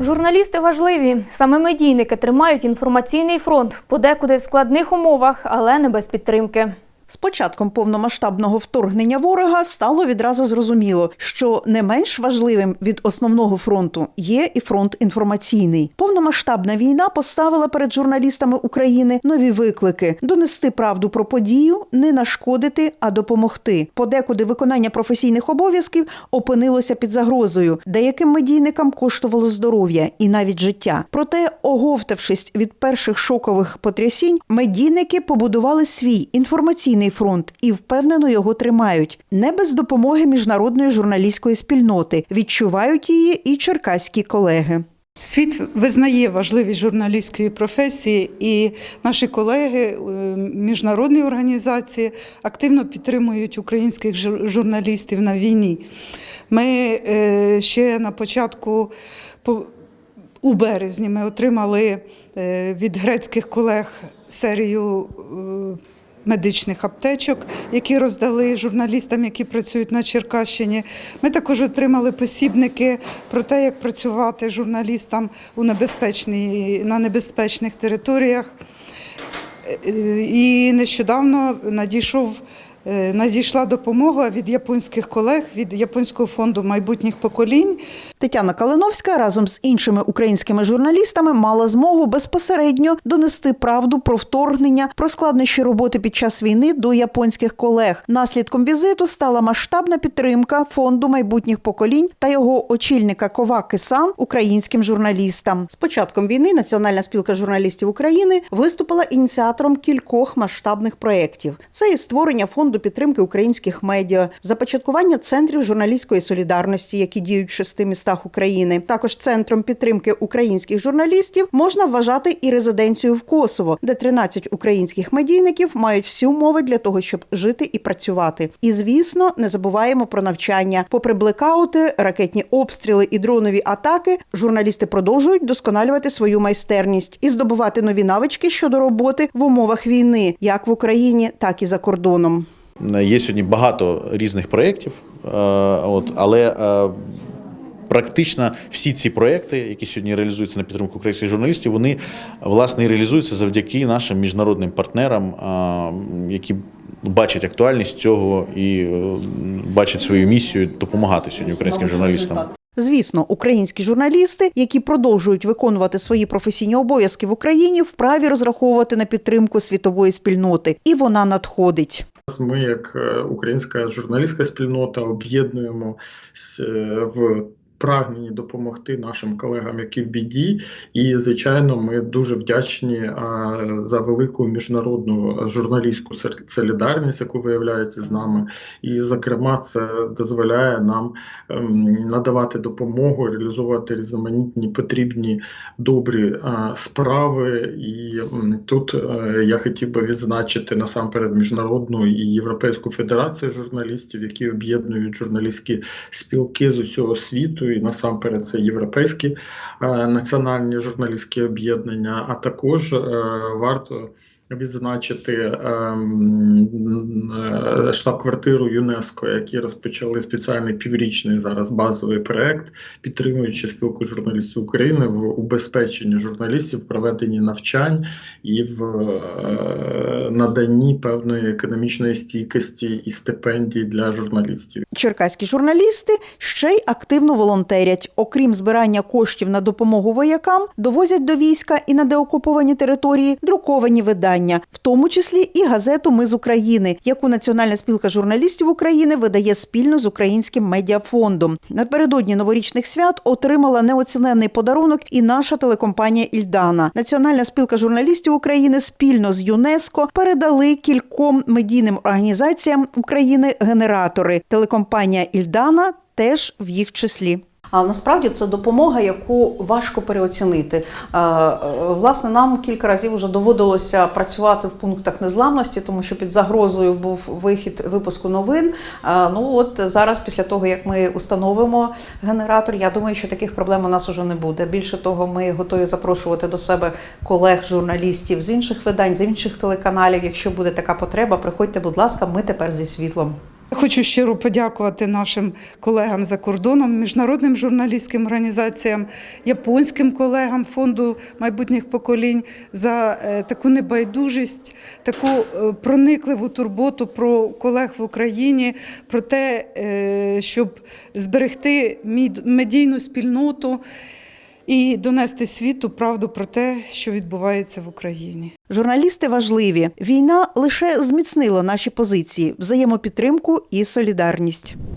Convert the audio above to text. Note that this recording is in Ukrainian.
Журналісти важливі. Саме медійники тримають інформаційний фронт, подекуди в складних умовах, але не без підтримки. З початком повномасштабного вторгнення ворога стало відразу зрозуміло, що не менш важливим від основного фронту є і фронт інформаційний. Повномасштабна війна поставила перед журналістами України нові виклики: донести правду про подію, не нашкодити, а допомогти. Подекуди виконання професійних обов'язків опинилося під загрозою. Деяким медійникам коштувало здоров'я і навіть життя. Проте, оговтавшись від перших шокових потрясінь, медійники побудували свій інформаційний фронт і впевнено його тримають. Не без допомоги міжнародної журналістської спільноти відчувають її і черкаські колеги. Світ визнає важливість журналістської професії, і наші колеги, е, міжнародні організації активно підтримують українських журналістів на війні. Ми е, ще на початку по- у березні ми отримали е, від грецьких колег серію. Медичних аптечок, які роздали журналістам, які працюють на Черкащині. Ми також отримали посібники про те, як працювати журналістам у небезпечній, на небезпечних територіях. Е, І нещодавно надійшов, надійшла допомога від японських колег, від Японського фонду майбутніх поколінь. Тетяна Калиновська разом з іншими українськими журналістами мала змогу безпосередньо донести правду про вторгнення, про складнощі роботи під час війни до японських колег. Наслідком візиту стала масштабна підтримка фонду майбутніх поколінь та його очільника Коваки Сан українським журналістам. З початком війни Національна спілка журналістів України виступила ініціатором кількох масштабних проєктів. Це і створення фонду підтримки українських медіа, започаткування центрів журналістської солідарності, які діють в шести містах України. Також центром підтримки українських журналістів можна вважати і резиденцію в Косово, де 13 українських медійників мають всі умови для того, щоб жити і працювати. І звісно, не забуваємо про навчання. Попри блекаути, ракетні обстріли і дронові атаки, журналісти продовжують досконалювати свою майстерність і здобувати нові навички щодо роботи в умовах війни, як в Україні, так і за кордоном. Є сьогодні багато різних проєктів, е, от, але е, практично всі ці проєкти, які сьогодні реалізуються на підтримку українських журналістів, вони власне і реалізуються завдяки нашим міжнародним партнерам, е, які бачать актуальність цього і бачать свою місію допомагати сьогодні українським журналістам. Звісно, українські журналісти, які продовжують виконувати свої професійні обов'язки в Україні, вправі розраховувати на підтримку світової спільноти, і вона надходить. Ми, як е, українська журналістська спільнота, об'єднуємо в прагненні допомогти нашим колегам, які в біді. І, звичайно, ми дуже вдячні за велику міжнародну журналістську солідарність, яку виявляється з нами. І, зокрема, це дозволяє нам ем, надавати допомогу, реалізовувати різноманітні потрібні добрі справи. І тут е, я хотів би відзначити насамперед міжнародну і європейську федерацію журналістів, які об'єднують журналістські спілки з усього світу, і насамперед це європейські е, національні журналістські об'єднання, а також е, варто. Відзначити ем, е, штаб-квартиру ЮНЕСКО, які розпочали спеціальний піврічний зараз базовий проект, підтримуючи спілку журналістів України в убезпеченні журналістів, проведенні навчань і в е, наданні певної економічної стійкості і стипендій для журналістів. Черкаські журналісти ще й активно волонтерять. Окрім збирання коштів на допомогу воякам, довозять до війська і на деокуповані території друковані видання, в тому числі і газету Ми з України, яку Національна спілка журналістів України видає спільно з українським медіафондом. Напередодні новорічних свят отримала неоціненний подарунок і наша телекомпанія Ільдана. Національна спілка журналістів України спільно з ЮНЕСКО передали кільком медійним організаціям України генератори. Телекомпанія Ільдана теж в їх числі. А насправді це допомога, яку важко переоцінити. Е, е, Власне, нам кілька разів вже доводилося працювати в пунктах незламності, тому що під загрозою був вихід випуску новин. Е, Ну от зараз, після того як ми установимо генератор, я думаю, що таких проблем у нас уже не буде. Більше того, ми готові запрошувати до себе колег, журналістів з інших видань, з інших телеканалів. Якщо буде така потреба, приходьте, будь ласка, ми тепер зі світлом. Хочу щиро подякувати нашим колегам за кордоном, міжнародним журналістським організаціям, японським колегам фонду майбутніх поколінь за е, таку небайдужість, таку е, проникливу турботу про колег в Україні, про те, е, щоб зберегти медійну спільноту і донести світу правду про те, що відбувається в Україні. Журналісти важливі. Війна лише зміцнила наші позиції, взаємопідтримку і солідарність.